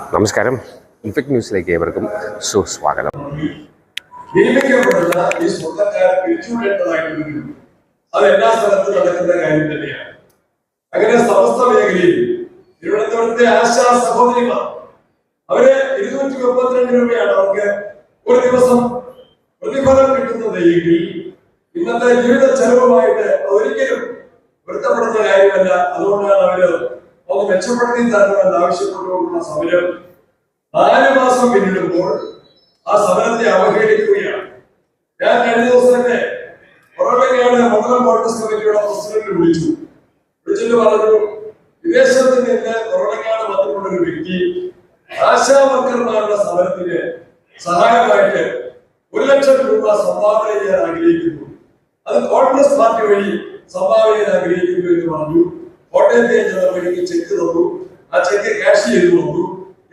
നമസ്കാരം. ഇൻഫെക്ട് ന്യൂസിലേക്ക് ഏവർക്കും സുസ്വാഗതം. നിയമിക്കപ്പെടുന്ന ഈ സ്വന്തക്കാരെ പിരിച്ചുവിടേണ്ടതായിട്ട് വരും അത് എല്ലാ സ്ഥലത്തും നടക്കുന്ന കാര്യം തന്നെയാണ്. അങ്ങനെ സമസ്ത മേഖലയിൽ തിരുവനന്തപുരത്തെ ആശാ സഹോദരിമാർ അവർ ഇരുന്നൂറ്റി മുപ്പത്തിരണ്ട് രൂപയാണ് അവർക്ക് ഒരു ദിവസം പ്രതിഫലം കിട്ടുന്നത് എങ്കിൽ ഇന്നത്തെ ജീവിത ചെലവുമായിട്ട് ഒരിക്കലും പൊരുത്തപ്പെടുന്ന കാര്യമല്ല. അതുകൊണ്ടാണ് അവർ ഒന്ന് മെച്ചപ്പെടുത്തി തരണമെന്ന് ആവശ്യപ്പെട്ടുകൊണ്ടുള്ള സമരം നാല് മാസം പിന്നിടുമ്പോൾ ആ സമരത്തെ അവഹേളിക്കുകയാണ്. ഞാൻ രണ്ടു ദിവസം തന്നെ പുറമേക്കാട് മണ്ഡലം കോൺഗ്രസ് കമ്മിറ്റിയുടെ പ്രസിഡന്റ് വിളിച്ചു. വിളിച്ചിട്ട് പറഞ്ഞു വിദേശത്ത് നിന്ന് പുറമേക്കാട് വന്നിട്ടുള്ള ഒരു വ്യക്തി ആശാ വർക്കർമാരുടെ സമരത്തിന് സഹായമായിട്ട് ഒരു ലക്ഷം രൂപ സംഭാവന ചെയ്യാൻ ആഗ്രഹിക്കുന്നു. അത് കോൺഗ്രസ് പാർട്ടി വഴി സംഭാവന ചെയ്യാൻ ആഗ്രഹിക്കുന്നു എന്ന് പറഞ്ഞു. കോട്ടയത്തെ വഴിക്ക് ചെക്ക് തന്നു ആ ചെക്ക് ക്യാഷ് ചെയ്തു തന്നു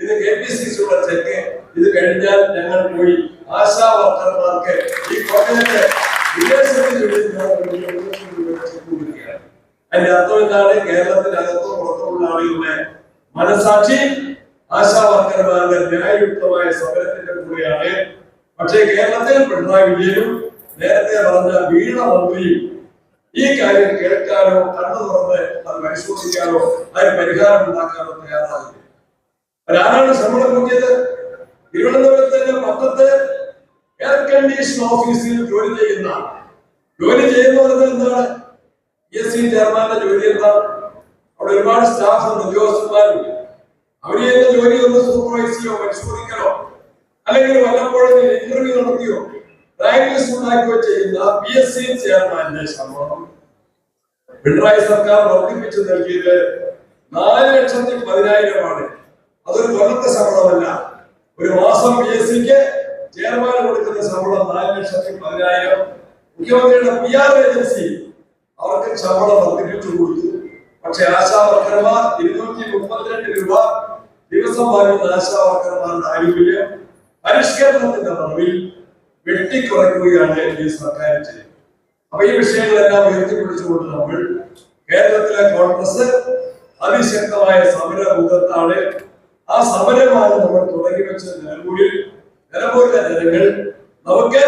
ഇത് കെ പി സി സിയുടെ ചെക്ക് ഇത് കഴിഞ്ഞാൽ ഞങ്ങൾ പോയി ആശാ വർക്കർമാർക്ക് ഈ കോട്ടയത്തെ കൊടുക്കുകയാണ്. അതിന്റെ അർത്ഥം എന്താണ്? കേരളത്തിനകത്തോ പുറത്തുമുള്ള ആളുകളുടെ മനസാക്ഷി ആശാ വർക്കർമാരുടെ ന്യായയുക്തമായ സമരത്തിന്റെ കൂടെയാണ്. പക്ഷേ കേരളത്തിൽ പിണറായി വിജയനും നേരത്തെ പറഞ്ഞ വീണ മന്ത്രിയും ഈ കാര്യം കേൾക്കാനോ കണ്ണു തുറന്ന് അത് പരിശോധിക്കാനോ അതിന് പരിഹാരം ഉണ്ടാക്കാനോ തയ്യാറാകില്ല ആരാണ് ശമ്പളം നോക്കിയത് തിരുവനന്തപുരത്തിന്റെ പത്രത്ത് എയർ കണ്ടീഷൻ ഓഫീസിൽ ജോലി ചെയ്യുന്ന ജോലി ചെയ്യുന്നവർക്ക് എന്താണ്? പി എസ് സി ചെയർമാന്റെ ജോലി എന്താണ് അവിടെ ഒരുപാട് സ്റ്റാഫ് ഉദ്യോഗസ്ഥന്മാരുണ്ട്. അവർ ചെയ്യുന്ന ജോലി ഒന്ന് സൂപ്പർവൈസ് ചെയ്യോ പരിശോധിക്കണോ? അല്ലെങ്കിൽ വല്ലപ്പോഴും ഇന്റർവ്യൂ നടത്തിയോ? റാങ്ക് ഉണ്ടാക്കി ചെയ്യുന്ന പി എസ് സി ചെയർമാന്റെ ശമ്പളം പിണറായി സർക്കാർ വർദ്ധിപ്പിച്ചു നൽകിയത് നാല് ലക്ഷത്തി പതിനായിരമാണ്. അതൊരു കൊല്ലത്തെ ശമ്പളമല്ല. ഒരു മാസം പി എസ് സിക്ക് ചെയർമാൻ കൊടുക്കുന്ന ശമ്പളം നാല് ലക്ഷത്തി പതിനായിരം. മുഖ്യമന്ത്രിയുടെ പി ആർ ഏജൻസി അവർക്ക് ശമ്പളം വർദ്ധിപ്പിച്ചു കൊടുത്തു. പക്ഷെ ആശാവർക്കർമാർ ഇരുന്നൂറ്റി മുപ്പത്തിരണ്ട് രൂപ ദിവസം വാങ്ങുന്ന ആശാവർക്കർമാരുടെ ആനുകൂല്യം പരിഷ്കരണത്തിന്റെ മറവിൽ വെട്ടിക്കുറയ്ക്കുകയാണ് ഈ സർക്കാർ ചെയ്യുന്നത്. അപ്പൊ ഈ വിഷയങ്ങളെല്ലാം ഉയർത്തിപ്പിടിച്ചുകൊണ്ട് നമ്മൾ കേരളത്തിലെ കോൺഗ്രസ് അതിശക്തമായ സമര മുഖത്താണ് ആ സമരമാണ് നമ്മൾ തുടങ്ങി വെച്ച നിലമ്പൂരിൽ. നിലമ്പൂരിലെ ജനങ്ങൾ നമുക്ക്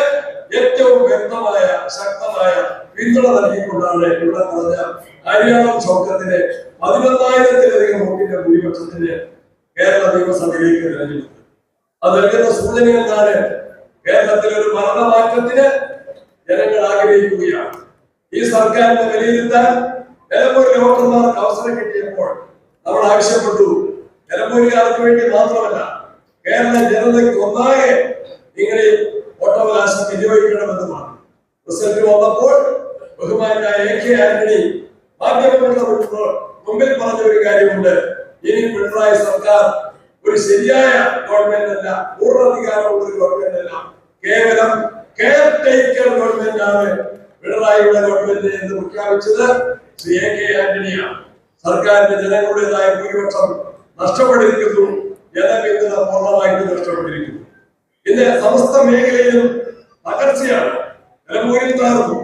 ഏറ്റവും വ്യക്തമായ ശക്തമായ പിന്തുണ നൽകിക്കൊണ്ടാണ് ഇവിടെ നടന്ന ഹരിയാണം ചോക്കത്തിന്റെ പതിനൊന്നായിരത്തിലധികം വോട്ടിന്റെ ഭൂരിപക്ഷത്തിന് കേരള നിയമസഭയിലേക്ക് തെരഞ്ഞെടുത്തത് അത് നൽകുന്ന സൂചന എന്താണ് കേരളത്തിൽ ഒരു ഭരണമാറ്റത്തിന് ജനങ്ങൾ ആഗ്രഹിക്കുകയാണ്. ഈ സർക്കാരിനെ വിലയിരുത്താൻ നിലമ്പൂർ വോട്ടർമാർക്ക് അവസരം കിട്ടിയപ്പോൾ നമ്മൾ ആവശ്യപ്പെട്ടു. നിലമ്പൂരുകാർക്ക് വേണ്ടി മാത്രമല്ല കേരള ജനതയ്ക്ക് ഒന്നാകെ നിങ്ങൾ ഈ വോട്ടവകാശം വിനിയോഗിക്കണമെന്നുമാണ്. റിസൾട്ട് വന്നപ്പോൾ ബഹുമാനായ എ കെ ആന്റണി മാധ്യമങ്ങളുടെ മുമ്പിൽ പറഞ്ഞ ഒരു കാര്യമുണ്ട്. ഇനി പിണറായി സർക്കാർ ഒരു ശരിയായ ഗവൺമെന്റ് അല്ല പൂർണാധികാരമുള്ള ഒരു ഗവൺമെന്റ് അല്ല. കേവലം കെയർ ടേക്കർ ഗവൺമെന്റ് ആണ് പിണറായിയുടെ ഗവൺമെന്റ് എന്ന് പ്രഖ്യാപിച്ചത് ശ്രീ എ കെ ആന്റണിയാണ്. സർക്കാരിന്റെ ജനങ്ങളുടേതായ ഭൂരിപക്ഷം നഷ്ടപ്പെട്ടിരിക്കുന്നു. ജനപിന്തുണ പൂർണമായിട്ട് നഷ്ടപ്പെട്ടിരിക്കുന്നു. ഇന്ന് സമസ്ത മേഖലയിലും തകർച്ചയാണ്. നിലമ്പൂരിൽ തകർന്നു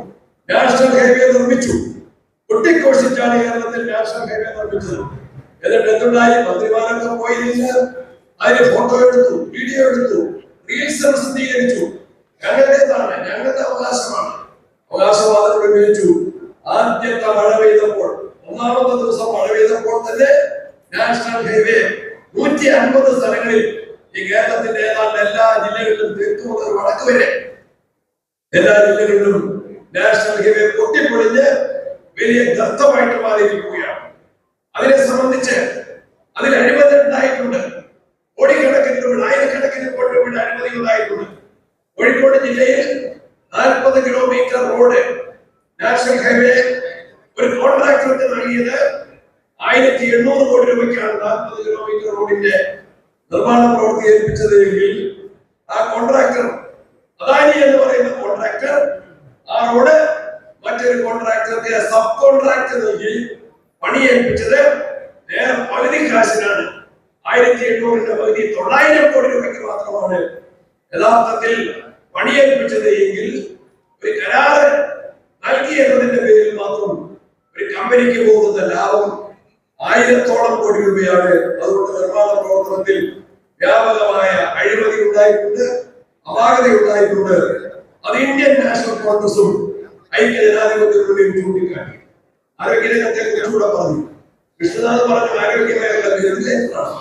നാഷണൽ ഹൈവേ നിർമ്മിച്ചു. കൊട്ടിക്കോഷിച്ചാണ് കേരളത്തിൽ നാഷണൽ ഹൈവേ നിർമ്മിച്ചത്. എന്നിട്ട് എന്തുണ്ടായി മന്ത്രിമാരൊക്കെ പോയി നിന്ന് അതിന് ഫോട്ടോ എടുത്തു വീഡിയോ എടുത്തു റീൽസ് പ്രസിദ്ധീകരിച്ചു. ഞങ്ങളുടേതാണ് ഞങ്ങളുടെ അവകാശമാണ്. അവകാശവാദങ്ങൾ ഉപയോഗിച്ചു. ആദ്യത്തെ മഴ പെയ്തപ്പോൾ ഒന്നാമത്തെ ദിവസം മഴ പെയ്തപ്പോൾ തന്നെ നാഷണൽ ഹൈവേ നൂറ്റി അൻപത് സ്ഥലങ്ങളിൽ ഈ കേരളത്തിന്റെ ഏതാണ്ട് എല്ലാ ജില്ലകളിലും തെക്ക് മുതൽ വടക്ക് വരെ എല്ലാ ജില്ലകളിലും നാഷണൽ ഹൈവേ പൊട്ടിപ്പൊളിഞ്ഞ് വലിയ ഗർത്തമായിട്ട് മാറിയിരിക്കുകയാണ്. അതിനെ സംബന്ധിച്ച് അതിൽ അഴിമതി ഉണ്ടായിട്ടുണ്ട് രൂപയ്ക്ക് മാത്രമാണ് യഥാർത്ഥത്തിൽ പണിയേൽപ്പിച്ചത് എങ്കിൽ ഒരു കരാറ് നൽകി എന്നതിന്റെ പേരിൽ മാത്രം ഒരു കമ്പനിക്ക് പോകുന്ന ലാഭം ആയിരത്തോളം കോടി രൂപയാണ് അതുകൊണ്ട് നിർമ്മാണ പ്രവർത്തനത്തിൽ വ്യാപകമായ അഴിമതി ഉണ്ടായിട്ടുണ്ട് അപാകത ഉണ്ടായിട്ടുണ്ട്. അത് ഇന്ത്യൻ നാഷണൽ കോൺഗ്രസും ഐക്യ ജനാധിപത്യ മുന്നണിയും ചൂണ്ടിക്കാട്ടി. ആരോഗ്യരംഗത്തെ കുറിച്ചുകൂടെ പറഞ്ഞു കൃഷ്ണനാഥ് പറഞ്ഞു ആരോഗ്യ മേഖല വെന്റിലേറ്ററാണ്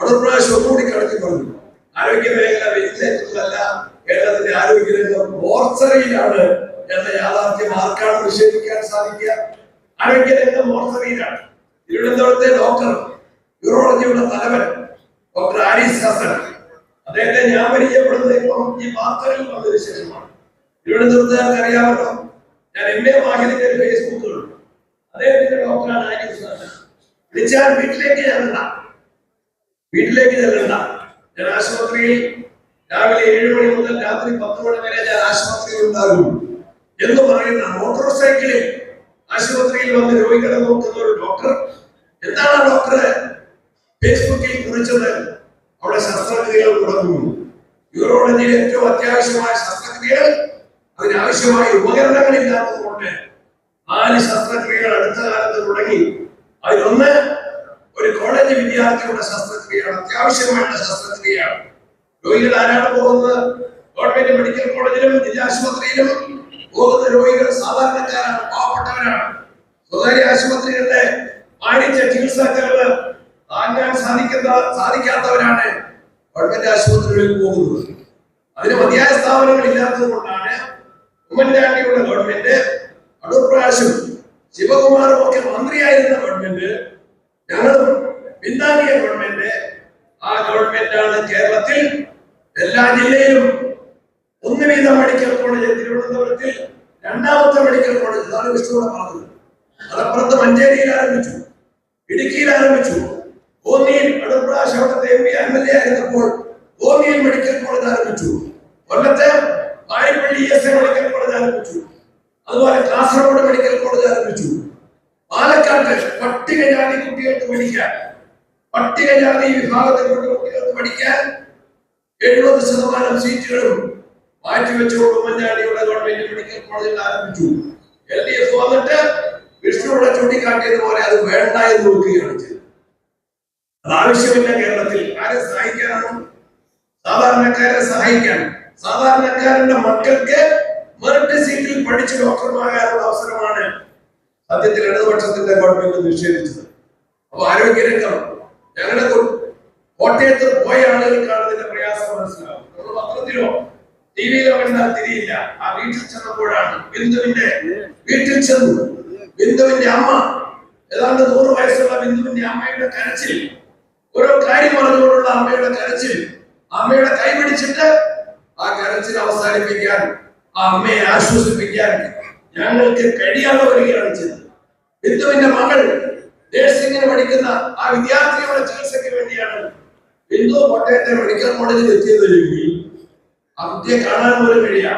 അടുത്ത പ്രാവശ്യം ഒന്നുകൂടി കടത്തി പറഞ്ഞു. ആരോഗ്യ മേഖല വെന്റിലേറ്ററിലല്ല കേരളത്തിന്റെ ആരോഗ്യ രംഗം മോർച്ചറിയിലാണ് എന്ന യാഥാർത്ഥ്യം ആർക്കാണ് നിഷേധിക്കാൻ സാധിക്കുക? ആരോഗ്യ രംഗം മോർച്ചറിയിലാണ്. തിരുവനന്തപുരത്തെ ഡോക്ടർ യൂറോളജിയുടെ തലവൻ ഡോക്ടർ ആരിസ് ഹസൻ. അദ്ദേഹത്തെ ഞാൻ പരിചയപ്പെടുന്നത് ഇപ്പം ഈ വാർത്തകളിൽ വന്നതിന് ശേഷമാണ്. തിരുവനന്തപുരത്തുകാർക്ക് അറിയാമല്ലോ ഞാൻ എം എ വാഹിനിന്റെ ഒരു ഫേസ്ബുക്കുകളുണ്ട് അദ്ദേഹത്തിന്റെ ഡോക്ടറാണ് ആരിസ് ഹസൻ. വിളിച്ചാൽ വീട്ടിലേക്ക് ചെല്ലണ്ട. വീട്ടിലേക്ക് ചെല്ലണ്ട. ഞാൻ ആശുപത്രിയിൽ രാവിലെ ഏഴ് മണി മുതൽ രാത്രി പത്ത് മണി വരെ ഞാൻ ആശുപത്രിയിൽ ഉണ്ടാകും. എന്ന് പറയുന്ന മോട്ടോർ സൈക്കിളിൽ ആശുപത്രിയിൽ വന്ന് രോഗികളെ നോക്കുന്ന ഒരു ഡോക്ടർ. എന്താണ് ഡോക്ടർ ഫേസ്ബുക്കിൽ കുറിച്ചത്? അവിടെ ശസ്ത്രക്രിയകൾ തുടങ്ങുന്നു. യൂറോളജിയിൽ ഏറ്റവും അത്യാവശ്യമായ ശസ്ത്രക്രിയകൾ അതിനാവശ്യമായ ഉപകരണങ്ങൾ ഇല്ലാത്തതുകൊണ്ട് നാല് ശസ്ത്രക്രിയകൾ അടുത്ത കാലത്ത് തുടങ്ങി. അതിലൊന്ന് ഒരു കോളേജ് വിദ്യാർത്ഥിയുടെ ശസ്ത്രക്രിയയാണ് അത്യാവശ്യമായ ശസ്ത്രക്രിയയാണ്. രോഗികൾ ആരാണ് പോകുന്നത്? ഗവൺമെന്റ് മെഡിക്കൽ കോളേജിലും ജില്ലാശുപത്രിയിലും പോകുന്ന രോഗികൾ സാധാരണക്കാരാണ് പാവപ്പെട്ടവരാണ്. സ്വകാര്യ ആശുപത്രികളിലെ വാണിജ്യ ചികിത്സാ ചെലവ് താങ്ങാൻ സാധിക്കുന്ന സാധിക്കാത്തവരാണ് ഗവൺമെന്റ് ആശുപത്രികളിൽ പോകുന്നത്. അതിന് മതിയായ സ്ഥാപനങ്ങൾ ഇല്ലാത്തത് കൊണ്ടാണ് ഉമ്മൻചാണ്ടിയുടെ ഗവൺമെന്റ് അടൂർ പ്രാവശ്യം ശിവകുമാറും ഒക്കെ മന്ത്രിയായിരുന്ന ഗവൺമെന്റ് ഞങ്ങളും പിന്താങ്ങിയ ഗവൺമെന്റ് ആ ഗവൺമെന്റാണ് കേരളത്തിൽ എല്ലാ ജില്ലയിലും ഒന്ന് വീതം മെഡിക്കൽ കോളേജ് തിരുവനന്തപുരത്തിൽ രണ്ടാമത്തെ മെഡിക്കൽ കോളേജ് ഇതാണ് വിഷ്ണുവിടെ മലപ്പുറത്ത് മഞ്ചേരിയിൽ ആരംഭിച്ചു ഇടുക്കിയിൽ ആരംഭിച്ചു. കോന്നിയിൽ അടുപ്രാവശ്യം അവിടുത്തെ M P M L A ആയിരുന്നപ്പോൾ കോന്നിയിൽ മെഡിക്കൽ കോളേജ് ആരംഭിച്ചു. കൊല്ലത്തെ Vaippally S A medical college ആരംഭിച്ചു. അതുപോലെ കാസർഗോഡ് മെഡിക്കൽ കോളേജ് ആരംഭിച്ചു. പാലക്കാട്ട് പട്ടികജാതി കുട്ടികൾക്ക് പഠിക്കാൻ. പട്ടികജാതി വിഭാഗത്തിൽപ്പെട്ട കുട്ടികൾക്ക് പഠിക്കാൻ എഴുപത് ശതമാനം സീറ്റുകളും മാറ്റിവെച്ചുകൊണ്ട് ഉമ്മൻചാണ്ടിയുടെ ഗവൺമെന്റ് മെഡിക്കൽ കോളേജിൽ ആരംഭിച്ചു. എൽ ഡി എഫ് വന്നിട്ട് വിഷ്ണുവിടെ ചൂണ്ടിക്കാട്ടിയതുപോലെ അത് വേണ്ട എന്ന് നോക്കുകയാണ് ചെയ്തത്. അത് ആവശ്യമില്ല കേരളത്തിൽ. ആരെ സഹായിക്കാനാണ്? സാധാരണക്കാരെ സഹായിക്കാൻ. സാധാരണക്കാരന്റെ മക്കൾക്ക് മെറിറ്റ് സീറ്റിൽ പഠിച്ച് ഡോക്ടർമാരാനുള്ള അവസരമാണ് സത്യത്തിൽ ഇടതുപക്ഷത്തിന്റെ ഗവൺമെന്റ് നിഷേധിച്ചത്. അപ്പൊ ആരോഗ്യരംഗം ഞങ്ങളുടെ കോട്ടയത്ത് പോയ ആളുകൾക്കാണ് ഇതിന്റെ പ്രയാസം മനസ്സിലാവും. പത്രത്തിലോ ടി വിയിലോ കണ്ടാൽ തിരിയില്ല. ആ വീട്ടിൽ ചെന്നപ്പോഴാണ് ബിന്ദുവിന്റെ വീട്ടിൽ ചെന്നു. ബിന്ദുവിന്റെ അമ്മ ഏതാണ്ട് നൂറ് വയസ്സുള്ള ബിന്ദുവിന്റെ അമ്മയുടെ കരച്ചിൽ. ഓരോ കാര്യം പറഞ്ഞുകൊണ്ടുള്ള അമ്മയുടെ കരച്ചിൽ. അമ്മയുടെ കൈ പിടിച്ചിട്ട് ആ കരച്ചിൽ അവസാനിപ്പിക്കാൻ ആ അമ്മയെ ആശ്വസിപ്പിക്കാൻ ഞങ്ങൾക്ക് കഴിയാതെ വരികയാണ് ചെയ്തത്. ബിന്ദുവിന്റെ മകൾ നേഴ്സിംഗിന് പഠിക്കുന്ന ആ വിദ്യാർത്ഥിയുടെ ചികിത്സയ്ക്ക് വേണ്ടിയാണ് ബിന്ദു കോട്ടയത്തെ മെഡിക്കൽ കോളേജിൽ എത്തിയതെങ്കിൽ ആ കുട്ടിയെ കാണാൻ പോലും കഴിയാ.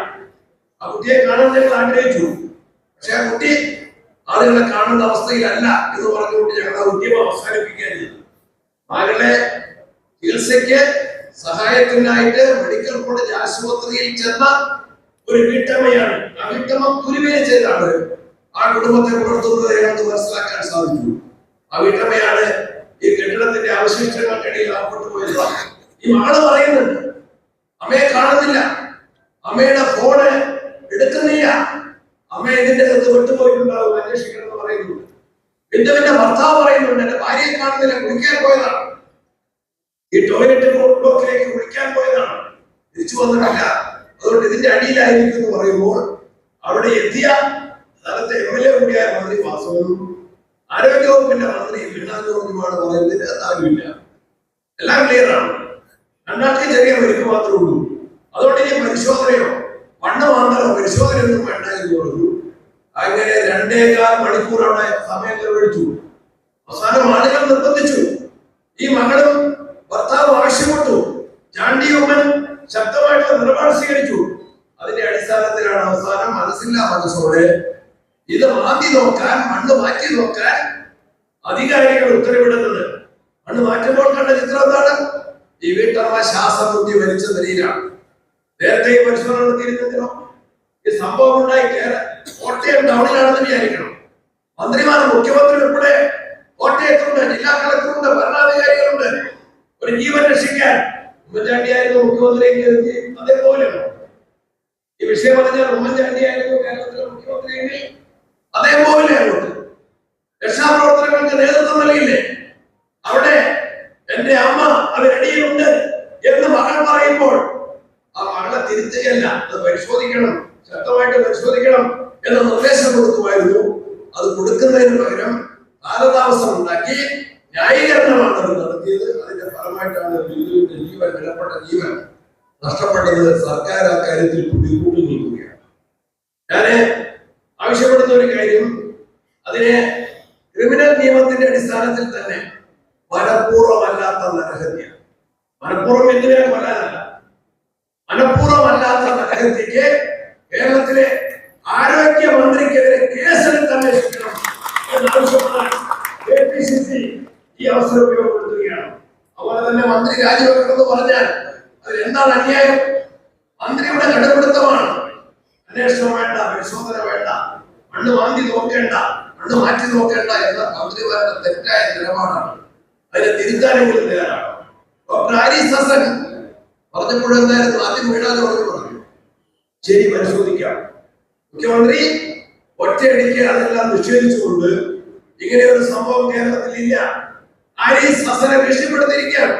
ആ കുട്ടിയെ കാണാൻ ഞങ്ങൾ ആഗ്രഹിച്ചു. പക്ഷെ ആ കുട്ടി ആളുകളെ കാണുന്ന അവസ്ഥയിലല്ല എന്ന് പറഞ്ഞുകൊണ്ട് ഞങ്ങൾ ആ ഉദ്യമം അവസാനിപ്പിക്കാൻ മകളെ ചികിത്സയ്ക്ക് സഹായത്തിനായിട്ട് മെഡിക്കൽ കോളേജ് ആശുപത്രിയിൽ ചെന്ന ഒരു വീട്ടമ്മയാണ്. ആ വീട്ടമ്മ കുരുവിനെ ചെയ്താണ്. ആ കുടുംബത്തെ പുലർത്തുന്നത് ഞങ്ങൾക്ക് മനസ്സിലാക്കാൻ സാധിച്ചു ആ വീട്ടമ്മയാണ് ഈ കെട്ടിടത്തിന്റെ അവശിഷ്ടങ്ങൾക്കിടയിൽ അകപ്പെട്ടു പോയത്. ഈ ആൾ പറയുന്നുണ്ട് അമ്മയെ കാണുന്നില്ല. അമ്മയുടെ ഫോണ് എടുക്കുന്നില്ല. അമ്മ ഇതിന്റെ അകത്ത് വിട്ടുപോയിട്ടുണ്ടാവും അന്വേഷിക്കണം എന്ന് പറയുന്നുണ്ട് ബിന്ദുവിന്റെ ഭർത്താവ് പറയുന്നുണ്ട് എന്റെ ഭാര്യയെ കാണുന്നില്ല കുളിക്കാൻ പോയതാണ്. ഈ ടോയ്ലറ്റ് ബ്ലോക്കിലേക്ക് കുളിക്കാൻ പോയതാണ്. തിരിച്ചു വന്നിട്ടില്ല. അതുകൊണ്ട് ഇതിന്റെ അടിയിലായിരിക്കും എന്ന് പറയുമ്പോൾ അവിടെ എത്തിയ സ്ഥലത്തെ എം എൽ എ കൂടിയായ മന്ത്രി വാസവനും ആരോഗ്യവകുപ്പിന്റെ മന്ത്രി വീണാ ജോർജുമാണ് പറയുന്നതിന് അതാകില്ല എല്ലാം ക്ലിയർ ആണ്. രണ്ടാൾക്ക് ചെറിയ പരിക്ക് മാത്രമേ ഉള്ളൂ. അതുകൊണ്ട് ഇനി പരിശോധനയോ മണ്ണ് വാങ്ങലോ പരിശോധനയൊന്നും വേണ്ട എന്ന് പറഞ്ഞു. അങ്ങനെ രണ്ടേകാൽ മണിക്കൂറാണ് സമയം ചെലവഴിച്ചു. അവസാനം ആളുകൾ നിർബന്ധിച്ചു. ഈ മകളും ഭർത്താവ് ആവശ്യപ്പെട്ടു. ചാണ്ടി ഉമ്മൻ ശക്തമായിട്ടുള്ള നിലപാട് സ്വീകരിച്ചു. അതിന്റെ അടിസ്ഥാനത്തിലാണ് അവസാനം മനസ്സില്ലാ മനസ്സോടെ ഇത് മാറ്റി നോക്കാൻ മണ്ണ് മാറ്റി നോക്കാൻ അധികാരികൾ ഉത്തരവിടുന്നത്. മണ്ണ് മാറ്റുമ്പോൾ കണ്ട ചിത്രം എന്താണ്? ഈ വീട്ടമ്മ ശ്വാസമുദ്ധി വലിച്ച നിലയിലാണ് നേരത്തെ ഈ പരിശോധന നടത്തിയിരുന്നെങ്കിലോ? ഈ സംഭവം ഉണ്ടായി കോട്ടയം ടൗണിലാണെന്ന് വിചാരിക്കണം. മന്ത്രിമാർ മുഖ്യമന്ത്രി ഉൾപ്പെടെ കോട്ടയത്തുണ്ട് ജില്ലാ കളക്ടറുണ്ട് ഭരണാധികാരികളുണ്ട്. ഒരു ജീവൻ രക്ഷിക്കാൻ ഉമ്മൻചാണ്ടിയായിരുന്നു മുഖ്യമന്ത്രിയെങ്കിൽ അതേപോലെയാണ് ഈ വിഷയം പറഞ്ഞാൽ ഉമ്മൻചാണ്ടിയായിരുന്നു കേരളത്തിലെ മുഖ്യമന്ത്രിയെങ്കിൽ അതേപോലെയാണ് രക്ഷാപ്രവർത്തനങ്ങൾക്ക് നേതൃത്വം നൽകില്ലേ? അവിടെ എന്റെ അമ്മ അവരടിയിലുണ്ട് എന്ന് മകൾ പറയുമ്പോൾ ആ മകളെ തിരുത്തുകയല്ല അത് പരിശോധിക്കണം ശക്തമായിട്ട് പരിശോധിക്കണം എന്ന നിർദ്ദേശം കൊടുക്കുമായിരുന്നു. അത് കൊടുക്കുന്നതിന് പകരം കാലതാമസം ഉണ്ടാക്കി ന്യായീകരണമാണ് അത് നടത്തിയത്. അതിന്റെ ഫലമായിട്ടാണ് ബിന്ദുവിന്റെ ജീവൻ വിലപ്പെട്ട ജീവൻ നഷ്ടപ്പെട്ടത് സർക്കാർ ആ കാര്യത്തിൽ പിടികൂടി നിൽക്കുകയാണ് ഞാൻ ആവശ്യപ്പെടുന്ന ഒരു കാര്യം അതിനെ ക്രിമിനൽ നിയമത്തിന്റെ അടിസ്ഥാനത്തിൽ തന്നെ മനഃപൂർവമല്ലാത്ത നരഹത്യ. മനഃപൂർവം എന്തിനെ കൊല്ലാനല്ല മനഃപൂർവമല്ലാത്ത നരഹത്യക്ക് കേരളത്തിലെ ആരോഗ്യ മന്ത്രിക്കെതിരെ കേസെടുത്ത് അന്വേഷിക്കണം എന്നാവശ്യപ്പെടാൻ കെ പി സി സി ഈ അവസരം ഉപയോഗപ്പെടുത്തുകയാണ്. അതുപോലെ തന്നെ മന്ത്രി രാജിവെക്കണമെന്ന് പറഞ്ഞാൽ അതിൽ എന്താണ് അന്യായം? മന്ത്രിയുടെ കടുപിടുത്തമാണ് അന്വേഷണം വേണ്ട പരിശോധന വേണ്ട മണ്ണ് വാങ്ങി നോക്കേണ്ട മണ്ണ് മാറ്റി നോക്കേണ്ട എന്ന മന്ത്രിമാരുടെ തെറ്റായ നിലപാടാണ്. അതിനെ തിരുത്താനെങ്കിലും തയ്യാറാണ് പറഞ്ഞപ്പോഴെന്തായിരുന്നു ആദ്യം വീഴാതെ പറഞ്ഞു പറഞ്ഞു. ശരി പരിശോധിക്കാം. മുഖ്യമന്ത്രി ഒറ്റയടിക്ക് അതെല്ലാം നിഷേധിച്ചുകൊണ്ട് ഇങ്ങനെ ഒരു സംഭവം കേരളത്തിൽ ഇല്ല ആരീസ് സസനെ ഭീഷണിപ്പെടുത്തിയിരിക്കുകയാണ്.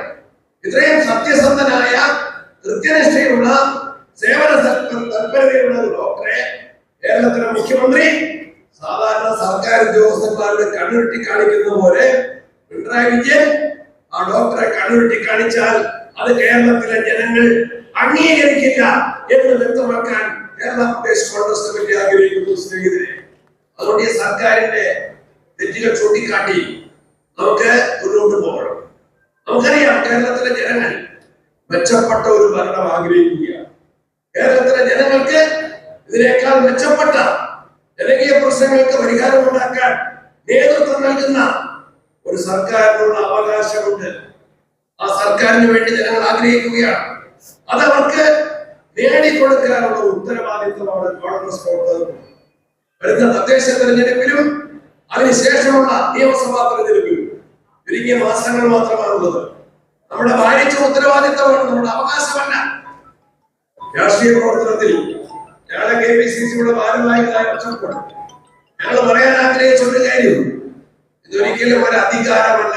ഇത്രയും സത്യസന്ധനായ കൃത്യനിഷ്ഠയുള്ള സേവന തൽപ- തൽപരതയുള്ള ഒരു ഡോക്ടറെ കേരളത്തിലെ മുഖ്യമന്ത്രി സാധാരണ സർക്കാർ ഉദ്യോഗസ്ഥന്മാരുടെ കണ്ണുരുട്ടി കാണിക്കുന്ന പോലെ പിണറായി വിജയൻ ആ ഡോക്ടറെ കണ്ണുരുട്ടി കാണിച്ചാൽ അത് കേരളത്തിലെ ജനങ്ങൾ അംഗീകരിക്കില്ല എന്ന് വ്യക്തമാക്കാൻ കേരള പ്രദേശ് കോൺഗ്രസ് കമ്മിറ്റി ആഗ്രഹിക്കുന്നു സ്നേഹിതരെ. അതുകൊണ്ട് ഈ സർക്കാരിന്റെ തെറ്റുകൾ ചൂണ്ടിക്കാട്ടി നമുക്ക് മുന്നോട്ട് പോകണം. നമുക്കറിയാം കേരളത്തിലെ ജനങ്ങൾ മെച്ചപ്പെട്ട ഒരു ഭരണം ആഗ്രഹിക്കുകയാണ്. കേരളത്തിലെ ജനങ്ങൾക്ക് ഇതിനേക്കാൾ മെച്ചപ്പെട്ട ജനകീയ പ്രശ്നങ്ങൾക്ക് പരിഹാരം ഉണ്ടാക്കാൻ നേതൃത്വം നൽകുന്ന ഒരു സർക്കാരിനുള്ള അവകാശമുണ്ട്. ആ സർക്കാരിന് വേണ്ടി ജനങ്ങൾ ആഗ്രഹിക്കുകയാണ്. അതവർക്ക് നേടിക്കൊടുക്കാനുള്ള ഉത്തരവാദിത്വമാണ് കോൺഗ്രസ് പ്രവർത്തകർക്ക് വരുന്ന തദ്ദേശ തെരഞ്ഞെടുപ്പിലും അതിനുശേഷമുള്ള നിയമസഭാ തെരഞ്ഞെടുപ്പിലും ചുരുങ്ങിയ മാസങ്ങൾ മാത്രമാണുള്ളത്. നമ്മുടെ ഭാരിച്ച ഉത്തരവാദിത്തമാണ് നമ്മുടെ അവകാശമല്ല. രാഷ്ട്രീയ പ്രവർത്തനത്തിൽ ഞങ്ങളെ കെ പി സി സിയുടെ ഭാരമായി ഞങ്ങൾ പറയാൻ ആഗ്രഹിച്ച ഒരു കാര്യം ഇതൊരിക്കലും ഒരു അധികാരമല്ല.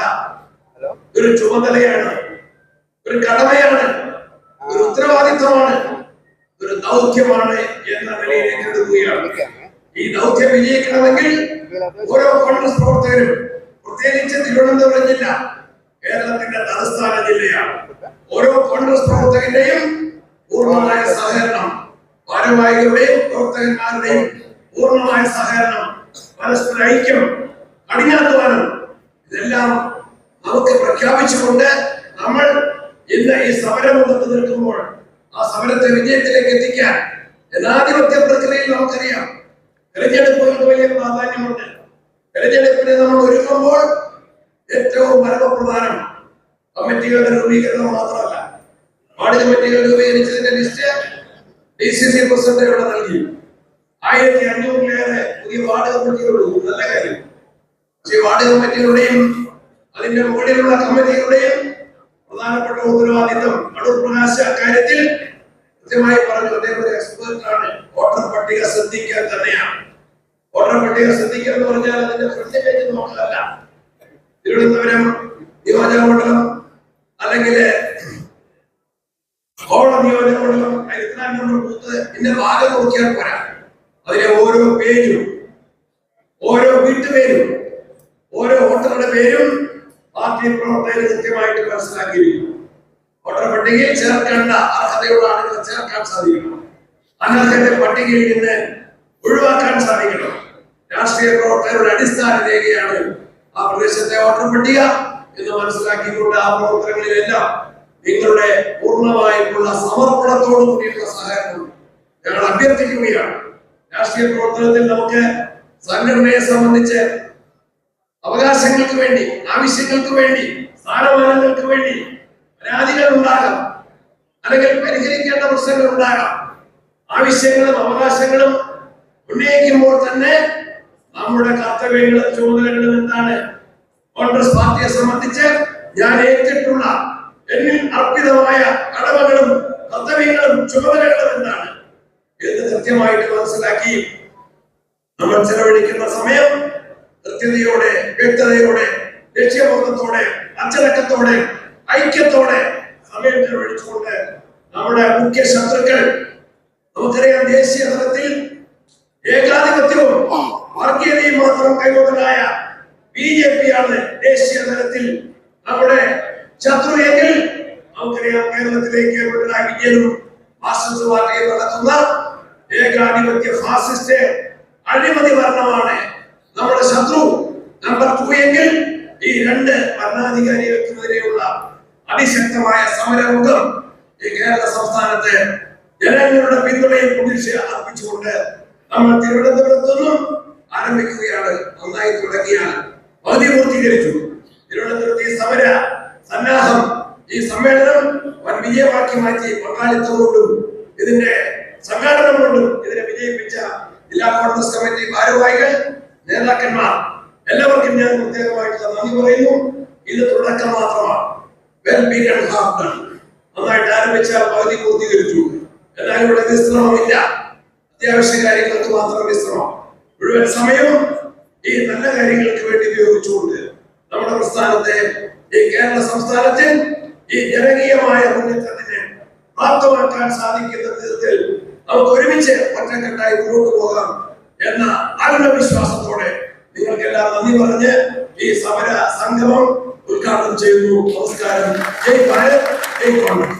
ഒരു ചുമതലയാണ് ഒരു കടമയാണ് ഒരു ഉത്തരവാദിത്വമാണ് ഒരു ദൗത്യമാണ് എന്ന നിലയിലേക്ക് എടുക്കുകയാണ്. ഈ ദൗത്യം വിജയിക്കണമെങ്കിൽ ഓരോ കോൺഗ്രസ് പ്രവർത്തകരും പ്രത്യേകിച്ച് തിരുവനന്തപുരം ജില്ല കേരളത്തിന്റെ തലസ്ഥാന ജില്ലയാണ്. ഓരോ കോൺഗ്രസ് പ്രവർത്തകന്റെയും പൂർണമായ സഹകരണം ഭാരവാഹികളുടെയും പ്രവർത്തകന്മാരുടെയും പൂർണമായ സഹകരണം പരസ്പര ഐക്യം കഠിനാധ്വാനം ഇതെല്ലാം നമുക്ക് പ്രഖ്യാപിച്ചുകൊണ്ട് നമ്മൾ ഇന്ന് ഈ സമരമുഖത്ത് നിൽക്കുമ്പോൾ ആ സമരത്തെ വിജയത്തിലേക്ക് എത്തിക്കാൻ ജനാധിപത്യ പ്രക്രിയയിൽ നമുക്കറിയാം. തെരഞ്ഞെടുപ്പുകൾക്ക് വലിയ പ്രാധാന്യമുണ്ട്. തെരഞ്ഞെടുപ്പിന് നമ്മൾ ഒരുങ്ങുമ്പോൾ ഏറ്റവും പരമപ്രധാനം കമ്മിറ്റികളുടെ രൂപീകരണം മാത്രമല്ല. വാർഡ് കമ്മിറ്റികൾ രൂപീകരിച്ചതിന്റെ list D C C president ഇവിടെ നൽകി. ആയിരത്തി അഞ്ഞൂറിലേറെ പുതിയ വാർഡ് കമ്മിറ്റികളുള്ളൂ നല്ല കാര്യം. പക്ഷേ വാർഡ് കമ്മിറ്റികളുടെയും അതിന്റെ മുകളിലുള്ള കമ്മിറ്റികളുടെയും പ്രധാനപ്പെട്ട ഉത്തരവാദിത്തം അടൂർ പ്രകാശ് കാര്യത്തിൽ കൃത്യമായി പറഞ്ഞു. അദ്ദേഹം ഒരു എക്സ്പേർട്ടാണ് വോട്ടർ പട്ടിക ശ്രദ്ധിക്കാൻ തന്നെയാണ്. വോട്ടർ പട്ടിക എന്ന് പറഞ്ഞാൽ അതിന്റെ ഫ്രണ്ട് പേജ് നോക്കലല്ല തിരുവനന്തപുരം നിയോജക അല്ലെങ്കിൽ കോവളം നിയോജക മണ്ഡലം ഇരുപത്തിനാല് നമ്പർ ഇതിന്റെ ഭാഗം നോക്കിയാൽ പോരാ. അതിലെ ഓരോ പേരും ഓരോ വീട്ടുപേരും ഓരോ വോട്ടറുടെ പേരും പാർട്ടി പ്രവർത്തകർ കൃത്യമായിട്ട് മനസ്സിലാക്കിയിരിക്കുന്നു. വോട്ടർ പട്ടികയിൽ ചേർക്കേണ്ട അർഹതയുള്ള ആളുകളെ ചേർക്കാൻ സാധിക്കണം. അനർഹത്തെ പട്ടികയിൽ നിന്ന് ഒഴിവാക്കാൻ സാധിക്കണം. രാഷ്ട്രീയ പ്രവർത്തകരുടെ അടിസ്ഥാന രേഖയാണ് ആ പ്രദേശത്തെ വോട്ടർ പട്ടിക എന്ന് മനസ്സിലാക്കിക്കൊണ്ട് ആ പ്രവർത്തനങ്ങളിലെല്ലാം നിങ്ങളുടെ പൂർണമായിട്ടുള്ള സമർപ്പണത്തോടു കൂടിയുള്ള സഹകരണം ഞങ്ങൾ അഭ്യർത്ഥിക്കുകയാണ്. രാഷ്ട്രീയ പ്രവർത്തനത്തിൽ നമുക്ക് സംഘടനയെ സംബന്ധിച്ച് അവകാശങ്ങൾക്ക് വേണ്ടി ആവശ്യങ്ങൾക്ക് വേണ്ടി സ്ഥാനമാനങ്ങൾക്ക് വേണ്ടി പരാതികൾ ഉണ്ടാകാം. അല്ലെങ്കിൽ പരിഹരിക്കേണ്ട പ്രശ്നങ്ങൾ ഉണ്ടാകാം. ആവശ്യങ്ങളും അവകാശങ്ങളും ഉന്നയിക്കുമ്പോൾ തന്നെ നമ്മുടെ കർത്തവ്യങ്ങളും ചുമതലകളും എന്താണ്? കോൺഗ്രസ് പാർട്ടിയെ സംബന്ധിച്ച് ഞാൻ ഏറ്റിട്ടുള്ള എന്നിൽ അർപ്പിതമായ കടമകളും കർത്തവ്യങ്ങളും ചുമതലകളും എന്താണ്? എന്ന് കൃത്യമായിട്ട് മനസ്സിലാക്കി നമ്മൾ ചെലവഴിക്കുന്ന സമയം കൃത്യതയോടെ വ്യക്തതയോടെ ലക്ഷ്യബോധത്തോടെ അച്ചടക്കത്തോടെ ഐക്യത്തോടെ സമയം ചെലവഴിച്ചുകൊണ്ട് നമ്മുടെ മുഖ്യ ശത്രുക്കൾ നമുക്കറിയാം ദേശീയ തലത്തിൽ ഏകാധിപത്യവും വർഗീയതയും മാത്രം കൈകൊണ്ടതായ ബി ജെ പി ആണ് ദേശീയ തലത്തിൽ നമ്മുടെ ശത്രു എങ്കിൽ നമുക്കറിയാം കേരളത്തിലേക്ക് പിണറായി വിജയനും മാർക്സിസ്റ്റ് പാർട്ടിയും നടത്തുന്ന ഏകാധിപത്യ ഫാസിസ്റ്റ് അഴിമതി ഭരണമാണ് നമ്മുടെ ശത്രു നമ്പർ ടു എങ്കിൽ ഈ രണ്ട് ഭരണാധികാരികൾക്കെതിരെയുള്ള അതിശക്തമായ സമരമുഖം ഈ കേരള സംസ്ഥാനത്ത് ജനങ്ങളുടെ പിന്തുണയും പ്രതീക്ഷ അർപ്പിച്ചുകൊണ്ട് നമ്മൾ തിരുവനന്തപുരത്ത് നിന്നും ആരംഭിക്കുകയാണ്. നന്നായി തുടങ്ങിയാൽ പകുതി പൂർത്തീകരിച്ചു. തിരുവനന്തപുരത്ത് ഈ സമര സന്നാഹം ഈ സമ്മേളനം വൻ വിജയമാക്കി മാറ്റി പങ്കാളിത്തം കൊണ്ടും ഇതിന്റെ സംഘാടനം കൊണ്ടും ഇതിനെ വിജയിപ്പിച്ച ജില്ലാ കോൺഗ്രസ് കമ്മിറ്റി ഭാരവാഹികൾ നേതാക്കന്മാർ എല്ലാവർക്കും ഞാൻ പ്രത്യേകമായിട്ടുള്ള നന്ദി പറയുന്നു. ഇത് തുടക്കം മാത്രമാണ്. വെൽ ഡൺ നന്നായിട്ട് ആരംഭിച്ചാൽ പകുതി പൂർത്തീകരിച്ചു. എന്നാൽ ഇവിടെ വിശ്രമമില്ല. അത്യാവശ്യ കാര്യങ്ങൾക്ക് മാത്രം വിശ്രമം മുഴുവൻ സമയവും ഈ നല്ല കാര്യങ്ങൾക്ക് വേണ്ടി ഉപയോഗിച്ചുകൊണ്ട് നമ്മുടെ പ്രസ്ഥാനത്തെ ഈ കേരള സംസ്ഥാനത്തിൽ ഈ ജനകീയമായ മുന്നേറ്റത്തിന് പ്രാപ്തമാക്കാൻ സാധിക്കുന്ന വിധത്തിൽ നമുക്ക് ഒരുമിച്ച് ഒറ്റക്കെട്ടായി മുന്നോട്ട് പോകാം എന്ന ആത്മവിശ്വാസത്തോടെ നിങ്ങൾക്കെല്ലാം നന്ദി പറഞ്ഞ് ഈ സമര സംഗമം ഉദ്ഘാടനം ചെയ്യുന്നു. നമസ്കാരം. ജയ് ഭാരത്. ജയ് കോൺഗ്രസ്